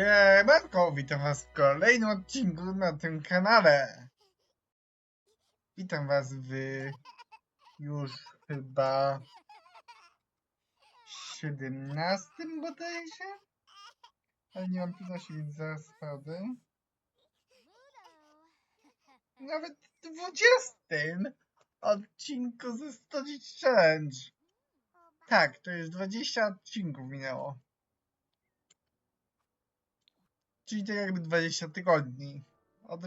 Siemanko, witam was w kolejnym odcinku na tym kanale. Witam was w już chyba 17 bodajże? Ale nie mam pewności, więc zaraz. Nawet 20 odcinku ze 110 Challenge. Tak, to już 20 odcinków minęło. Czyli to jakby 20 tygodni. Od,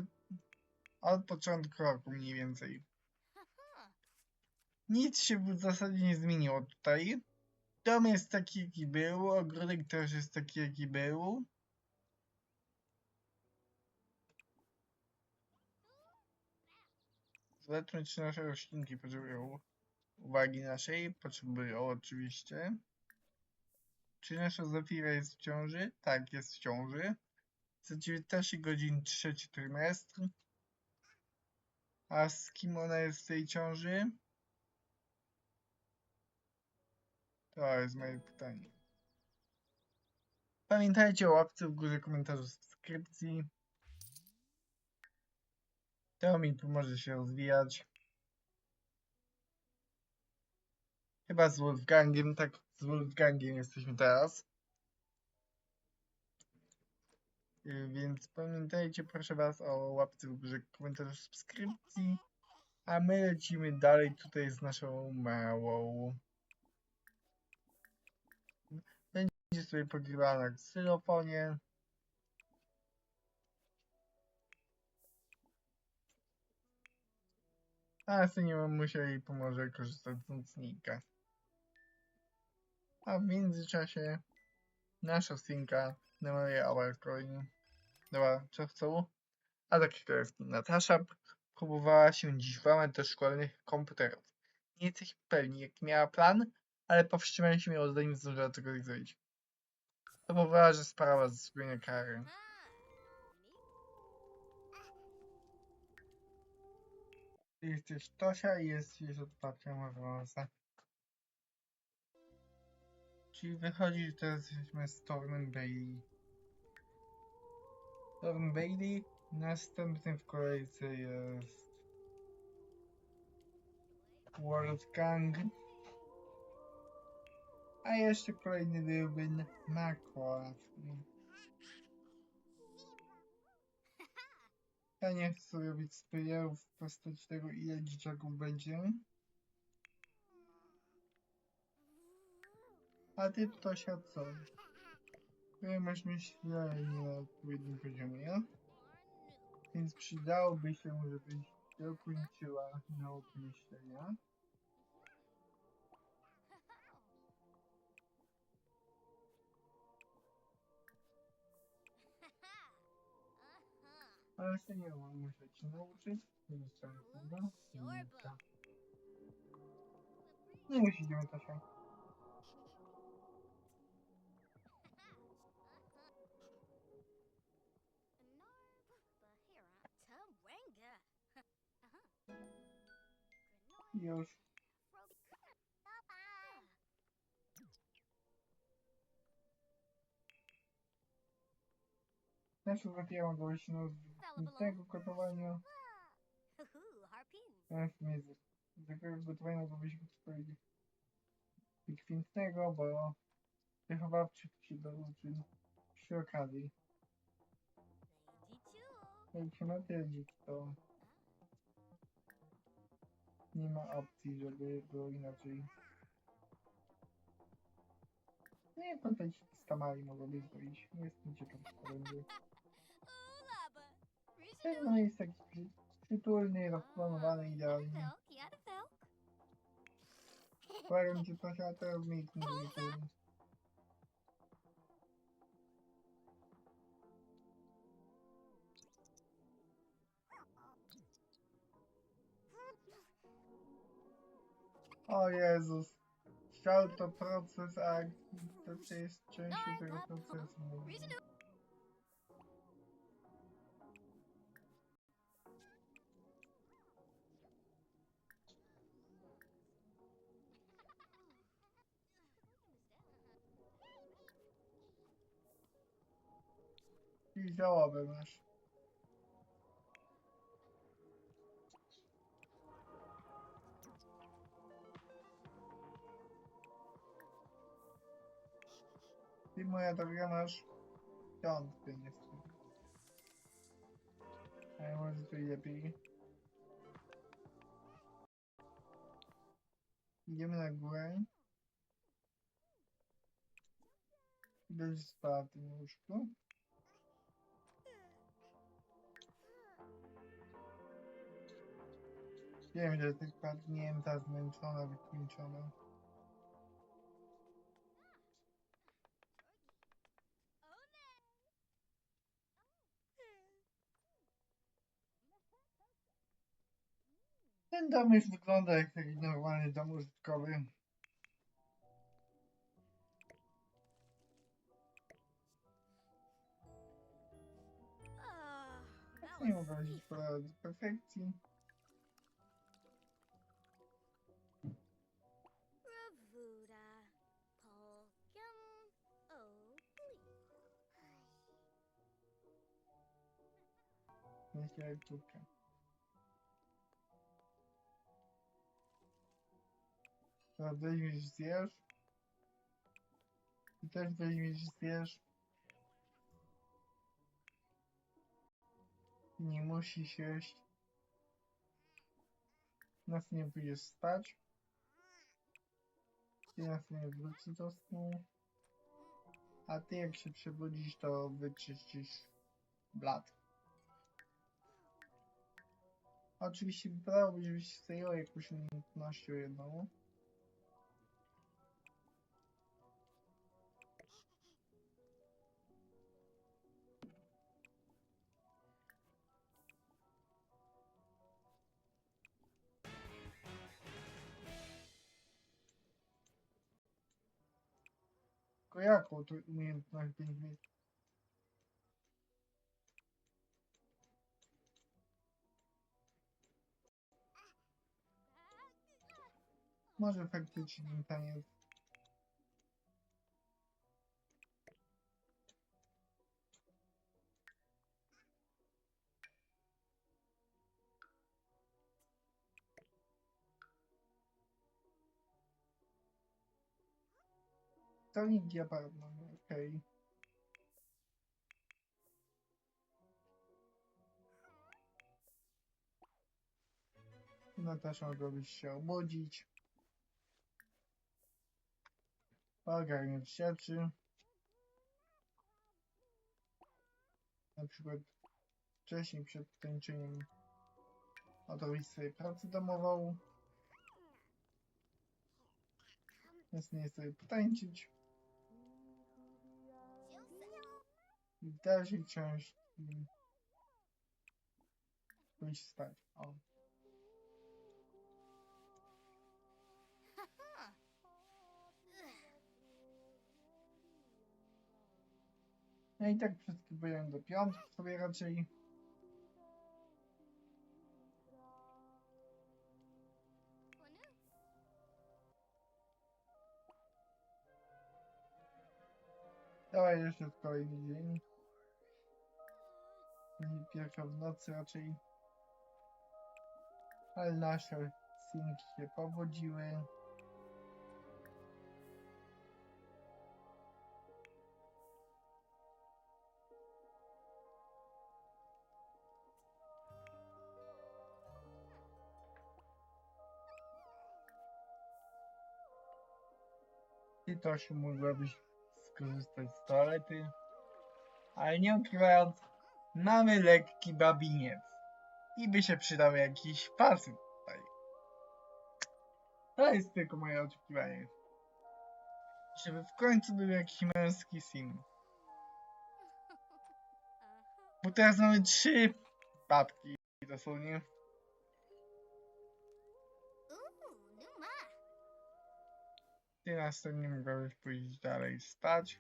od początku roku mniej więcej. Nic się w zasadzie nie zmieniło tutaj. Dom jest taki jaki był, ogródek też jest taki jaki był. Zobaczmy czy nasze roślinki potrzebują uwagi naszej. Potrzebują oczywiście. Czy nasza Zafira jest w ciąży? Tak, jest w ciąży za 19 godzin trzeci trymestr. A z kim ona jest w tej ciąży? To jest moje pytanie. Pamiętajcie o łapce w górze, komentarzu, subskrypcji. To mi pomoże się rozwijać. Chyba z Wolfgangiem, tak, z Wolfgangiem jesteśmy teraz. Więc pamiętajcie proszę was o łapce w górze, komentarzu, subskrypcji. A my lecimy dalej tutaj z naszą małą. Będzie sobie pogrywała na ksylofonie. A nie mamusia jej pomoże korzystać z nocnika. A w międzyczasie nasza synka Coin. Dobra, co chcą? A tak jest Natasza próbowała się dziś włamać do szkolnych komputerów. Nie jesteśmy pewni, jaki miała plan, ale powstrzymaliśmy ją zanim zdążyła tego zrobić. To powodowała, że sprawa zasługuje na karę. Jesteś Tosia i jesteś odpadkiem Marlosa. Czyli wychodzi, że teraz jesteśmy z Tornem Bailey. Torn Bailey. Następny w kolejce jest World Gang. A jeszcze kolejny byłby Makład. Ja nie chcę robić spoilerów w postaci tego ile dzieciaków będzie. A ty Tosia co? Masz myślenie na odpowiednim poziomie, więc przydałoby się, żebyś dokończyła naukę myślenia. Ale się nie mam, muszę ci nauczyć. Więc to jest chyba. Minka. No już idziemy Już. Trafiła mogła się na tego gotowania. Teraz nie z zwykłego gotowania się swojego wykwintnego, bo wychowawczy się douczył przy okazji. Jak się natwierdzi, to nie ma opcji, żeby było inaczej. Nie, kontenciki z Tamari mogłoby zrobić. Nie jestem ciekaw, co będzie. Pewno jest taki przy, przytulny, rozplanowany idealnie. Powiem ci, to się teraz milknie, żeby to... O Jezus. Chciał to proces akcji. To jest częścią tego procesu. I żałobę masz. Moja droga masz piątkę niestety. Ale może to lepiej. Idziemy na górę. Będziesz spała w tym łóżku. Wiem, że ty padnięta, zmęczona, wykończona. Ten dom już wygląda jak taki normalny dom użytkowy. That Nie mogę być do perfekcji. Myślę jak Teraz weźmiesz zjesz. Ty też weźmiesz zjesz. Nie musisz jeść. Następnie pójdziesz spać. I następnie wrócisz do snu. A ty jak się przebudzisz, to wyczyścisz blat. Oczywiście wypadałoby, żebyś zajęła jakąś umiejętnością jedną. Jaką to umiejętność będziesz mieć? Może faktycznie tam jest. To nikt diabełna, okej. Natasza mogłabyś się obudzić. Ogarniać rzeczy. Na przykład wcześniej przed tańczeniem odrobić sobie pracę domową. Następnie sobie potańczyć. Dalszej części pójść spać. O. Ja i tak przeskipuję do piątki sobie raczej. Dawaj jeszcze kolejny dzień. Nie Pierwsza w nocy raczej. Ale nasze synki się powodziły. I to się mogłabyś skorzystać z toalety. Ale nie ukrywając, mamy lekki babiniec. I by się przydał jakiś facet tutaj. To jest tylko moje oczekiwanie. Żeby w końcu był jakiś męski sim. Bo teraz mamy trzy babki dosłownie. Numa. I następnie mogłabyś pójść dalej spać.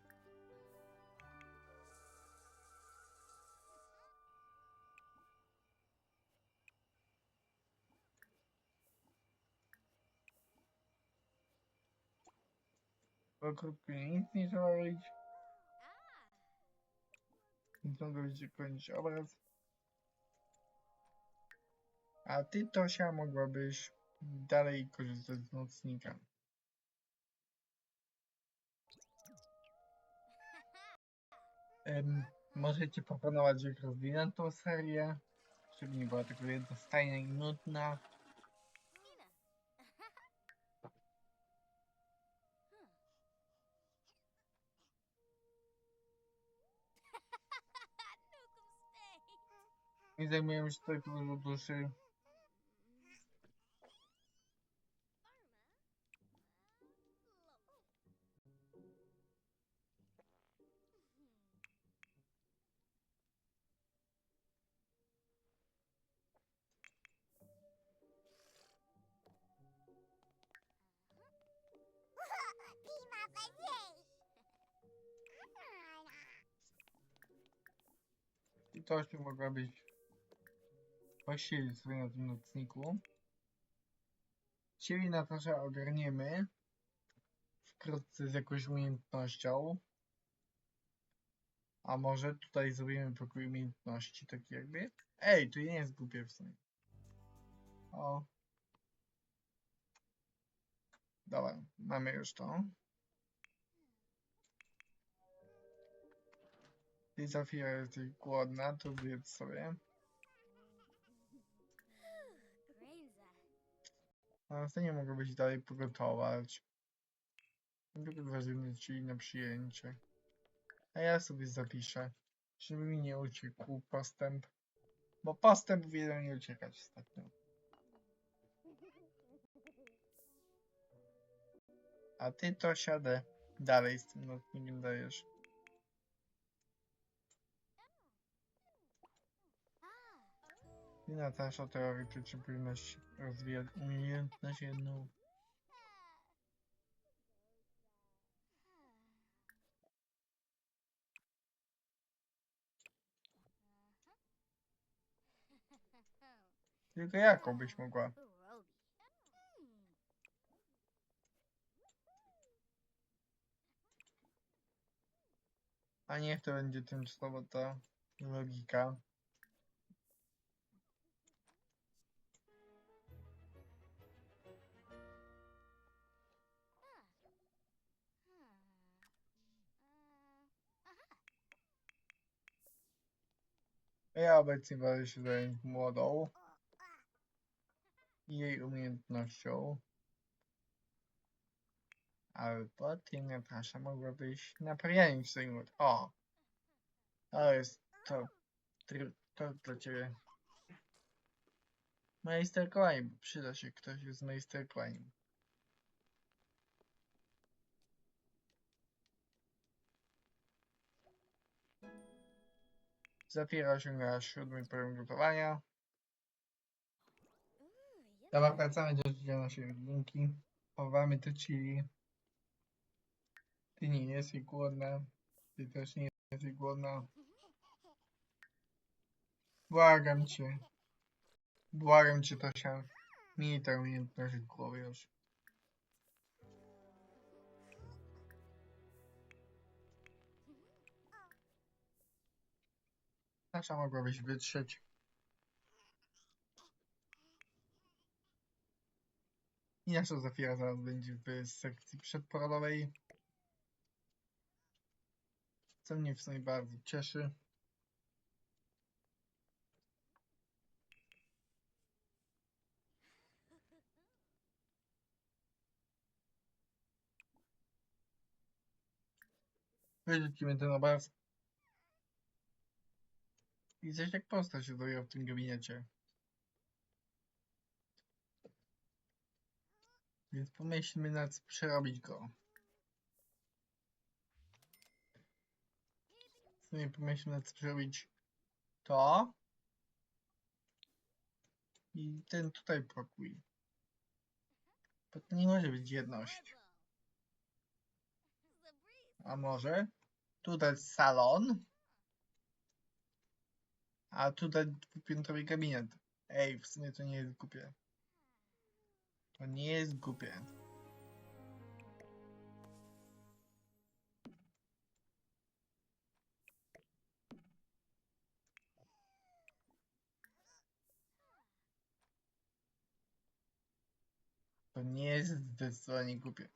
Wokół mnie nic nie trzeba robić. Mogę będzie kończyć obraz. A ty, Tosia, mogłabyś dalej korzystać z nocnika. Em, możecie proponować, jak rozwinę tą serię, żeby nie była tylko jednostajna i nudna. Nie zajmujemy się tutaj dużo duszy. I to się mogła być posiedzieć sobie na tym nocniku. Ciebie Natasza ogarniemy wkrótce z jakąś umiejętnością. A może tutaj zrobimy pokój umiejętności, taki jakby. Ej, to nie jest głupie w sumie. O. Dobra, mamy już to. Ty Zafira jesteś głodna, to zjedz sobie. A następnie mogłabyś dalej pogotować. Zażywać ci na przyjęcie. A ja sobie zapiszę, żeby mi nie uciekł postęp. Bo postęp wiedział nie uciekać ostatnio. A ty to siadę dalej z tym notnikiem dajesz. I Natasza teoretycznie powinnaś rozwijać umiejętność jedną. Tylko jaką byś mogła? A niech to będzie tymczasowo ta logika. Ja obecnie będę się zająć młodą i jej umiejętnością. Albo ty, Natasza, mogłabyś naprawianiem się zajmować. O! To jest to, to dla ciebie. Majsterkowanie, bo przyda się ktoś z majsterkowaniem. Zafira osiągnęła siódmy poziom gotowania. Dobra, wracamy do naszej rodzinki. Chowamy to chili. Ty nie jesteś głodna. Ty też nie jesteś głodna. Błagam cię. Błagam cię, Tosia. Miej tę umiejętność w głowie już. Nasza mogłabyś wytrzeć. I nasza Zafira zaraz będzie w sekcji przedporodowej. Co mnie w sumie bardzo cieszy. Wyrzucimy ten obraz. Coś jak postać się w tym gabinecie. Więc pomyślmy nad przerobić go. W sumie pomyślmy nad przerobić to. I ten tutaj pokój. Bo to nie może być jedność. A może? Tutaj salon. A tu dać dwupiętrowy gabinet. Ej, w sumie to nie jest głupie. To nie jest głupie. To nie jest zdecydowanie głupie.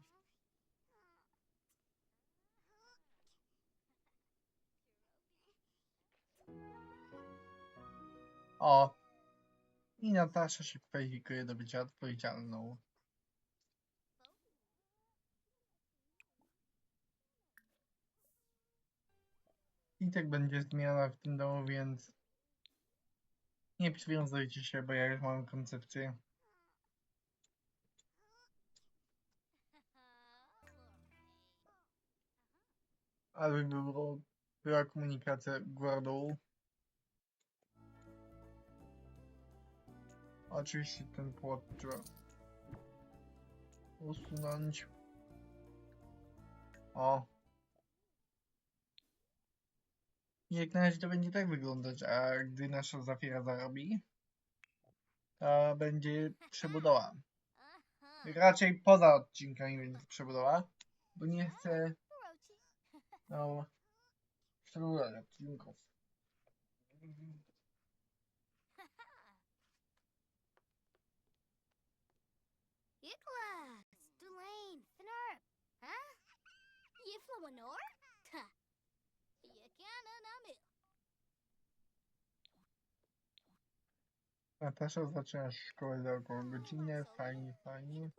O! I Natasza się kwalifikuje do bycia odpowiedzialną. I tak będzie zmiana w tym domu, więc nie przywiązujcie się, bo ja już mam koncepcję. Ale by było, była komunikacja góra-dół. Oczywiście ten płot trzeba usunąć. O. Jak na razie to będzie tak wyglądać, a gdy nasza Zafira zarobi, to będzie przebudowa. Raczej poza odcinkami będzie przebudowa, bo nie chcę no, przebudować odcinków. Namil. Natasza zaczyna szkołę za około godziny, fajnie, fajnie.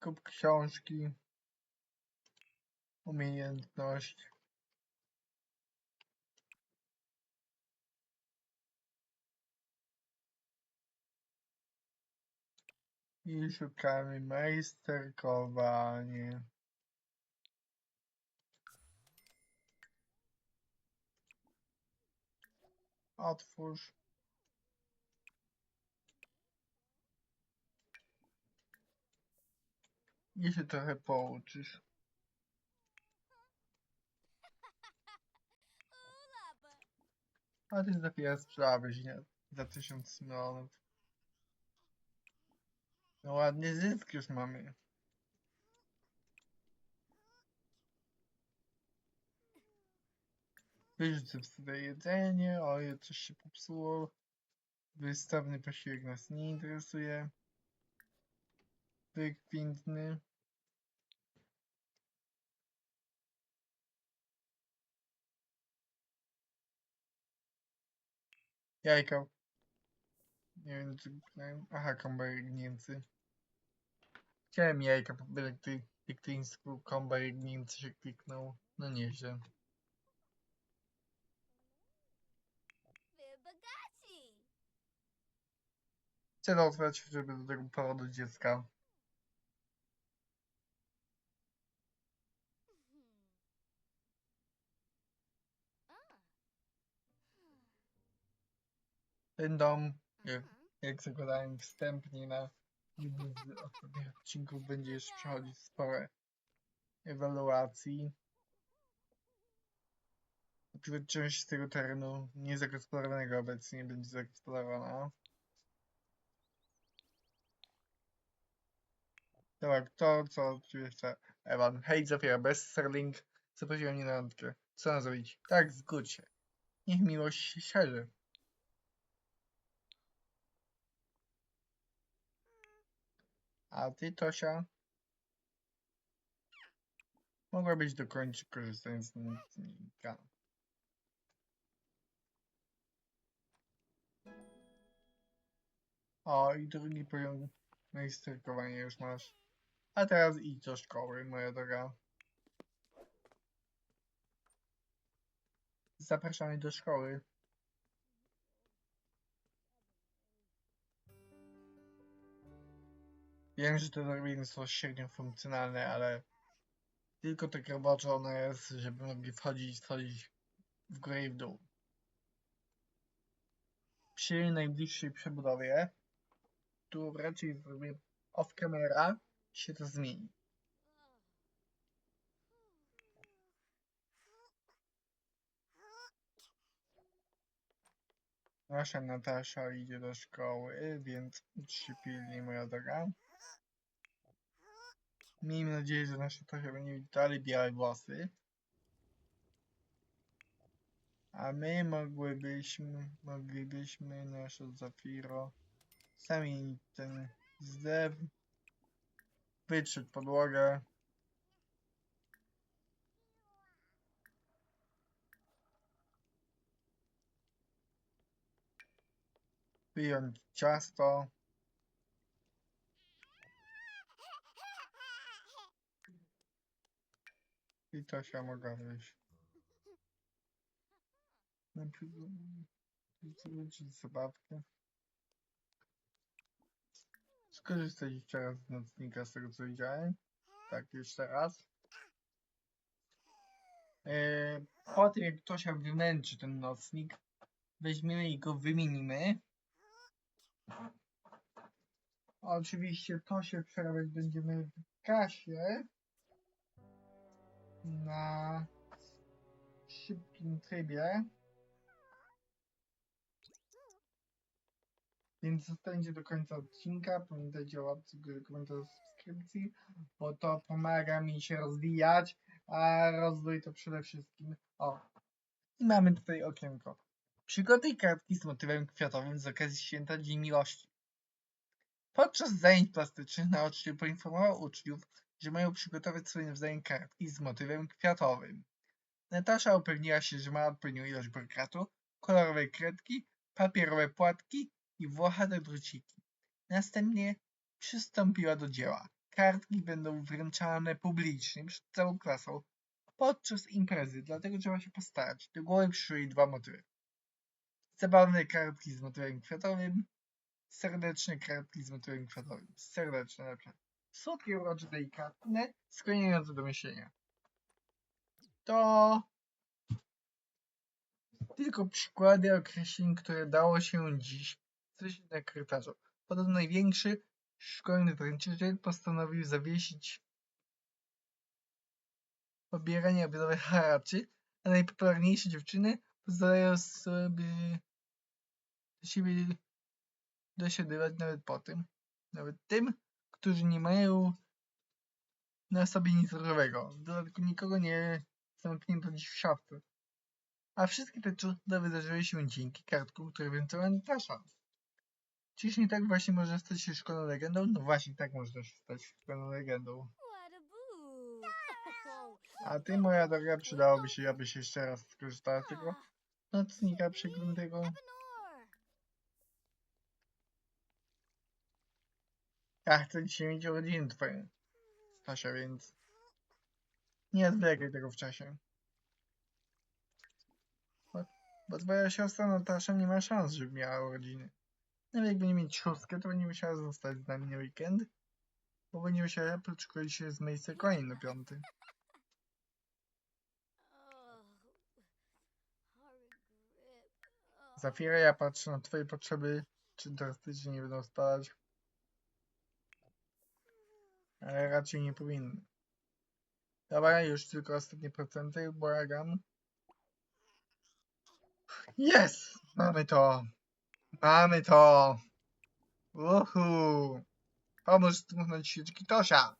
Kup książki. Umiejętność. I szukamy majsterkowanie. Otwórz. I się trochę pouczysz. A ty sprzedałeś, nie? Za tysiąc milionów. No ładnie zysk już mamy. Wyrzucę sobie jedzenie, oj, coś się popsuło. Wystawny posiłek nas nie interesuje. Wykwintny. Jajka. Nie wiem, czy. Aha, kombajer Niemcy. Chciałem jajka po elektryńsku, kombajer Niemcy się kliknął. No nieźle. Chcę dotrwać, żeby do tego porodu dziecka. Ah. Ten dom, jak, Uh-huh. jak zakładałem wstępnie na jednym z odcinków, będzie jeszcze przechodzić spore ewaluacji. Dopiero część z tego terenu niezagospodarowanego obecnie będzie zagospodarowana. Dobra, kto co czuje chce? Ewan, hej, Zofia, bez Sterling zaprosiła mnie na randkę. Co mam zrobić? Tak, zgódź się. Niech miłość się szerzy. A ty, Tosia? Mogłabyś dokończyć korzystając z nocnika. O, i drugi poziom majsterkowania już masz. A teraz idź do szkoły, moja droga. Zapraszamy do szkoły. Wiem, że to drabinstwo średnio funkcjonalne, ale tylko tak robocze ono jest, żeby mogli wchodzić i schodzić w górę i w dół. Przy najbliższej przebudowie, tu raczej zrobię off camera, się to zmieni. Nasza Natasza idzie do szkoły, więc pilnie, moja droga. Miejmy nadzieję, że nasza Tosia będzie mieć dalej białe włosy. A my mogłybyśmy, moglibyśmy nasze Zafiro zamienić ten zlew, wytrzeć podłogę. Wyjąć ciasto. I to się mogła wyjść. Najpierw zwrócić zabawkę. Skorzystać jeszcze raz z nocnika, z tego co widziałem. Tak, jeszcze raz. Eee, po tym jak Tosia wymęczy ten nocnik, weźmiemy i go wymienimy. Oczywiście to się przerabiać będziemy w kasie na szybkim trybie. Więc zostańcie do końca odcinka. Pamiętajcie o łapce, komentarzu, subskrypcji, bo to pomaga mi się rozwijać, a rozwój to przede wszystkim. O, i mamy tutaj okienko. Przygotuj kartki z motywem kwiatowym z okazji święta Dzień Miłości. Podczas zajęć plastycznych nauczyciel poinformował uczniów, że mają przygotować sobie nawzajem kartki z motywem kwiatowym. Natasza upewniła się, że ma odpowiednią ilość brokatu, kolorowe kredki, papierowe płatki i włochate druciki. Następnie przystąpiła do dzieła. Kartki będą wręczane publicznie przed całą klasą podczas imprezy, dlatego trzeba się postarać. Do głowy przyszły dwa motywy. Zabawne kartki z motywem kwiatowym, serdeczne kartki z motywem kwiatowym. Serdeczne lepsze. Słodkie, urocze, delikatne, skłaniające do myślenia. To tylko przykłady określeń, które dało się dziś znaleźć na korytarzu. Podobno największy szkolny dręczyciel postanowił zawiesić pobieranie obiadowych haraczy, a najpopularniejsze dziewczyny pozwalają sobie do siebie dosiadywać nawet po tym. Nawet tym, którzy nie mają na sobie nic różowego. W dodatku nikogo nie zamknięto dziś w szafce. A wszystkie te cuda wydarzyły się dzięki kartkom, które wręczyła Natasza. Czyż nie tak właśnie może stać się szkolną legendą? No właśnie tak można się stać szkolną legendą. A ty, moja droga, przydałoby się, abyś jeszcze raz skorzystała z tego nocnika przeklętego. Ja chcę dzisiaj mieć urodziny twoje, Stasia, więc nie zwlekaj tego w czasie. Bo, bo twoja siostra Natasza nie ma szans, żeby miała urodziny. Nawet jak będzie mieć szóstkę, to będzie musiała zostać z nami na weekend, bo będzie musiała poczekać się z miejsca konin na piąty. Zafira, ja patrzę na twoje potrzeby, czy drastycznie nie będą spadać. Ale raczej nie powinny. Dobra, już tylko ostatnie procenty, błagam. Jest! Mamy to! Mamy to! Uhu! Pomóż zdmuchnąć świeczki Tosia!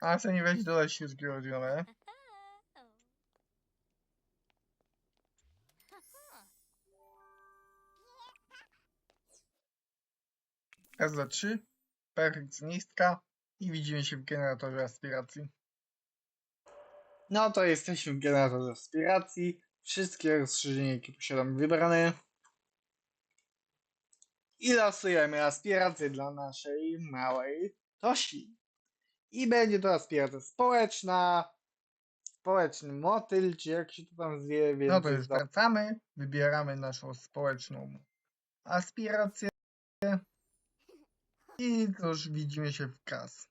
A co nie dodać świeczki rodzinowe? Oh. Raz, dwa, trzy. Perfekcjonistka. I widzimy się w generatorze aspiracji. No to jesteśmy w generatorze aspiracji. Wszystkie rozszerzenia, jakie posiadam wybrane. I losujemy aspirację dla naszej małej Tosi. I będzie to aspiracja społeczna. Społeczny motyl, czy jak się to tam zwie, więc... No to już wracamy. Wybieramy naszą społeczną aspirację. I już widzimy się w kas.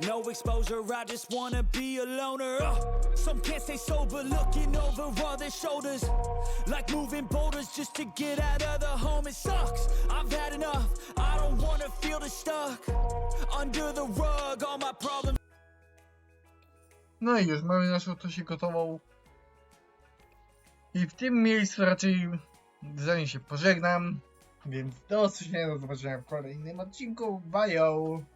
No exposure, I just wanna be a loner. Uh, some can't stay sober, looking over all their shoulders. Like moving boulders just to get out of the home. It sucks, I've had enough. I don't wanna feel the stuck. Under the rug, all my problems. No i już mamy naszą Tosię gotową. I w tym miejscu raczej zanim się pożegnam. Więc do usłyszenia, do zobaczenia w kolejnym odcinku. Bye!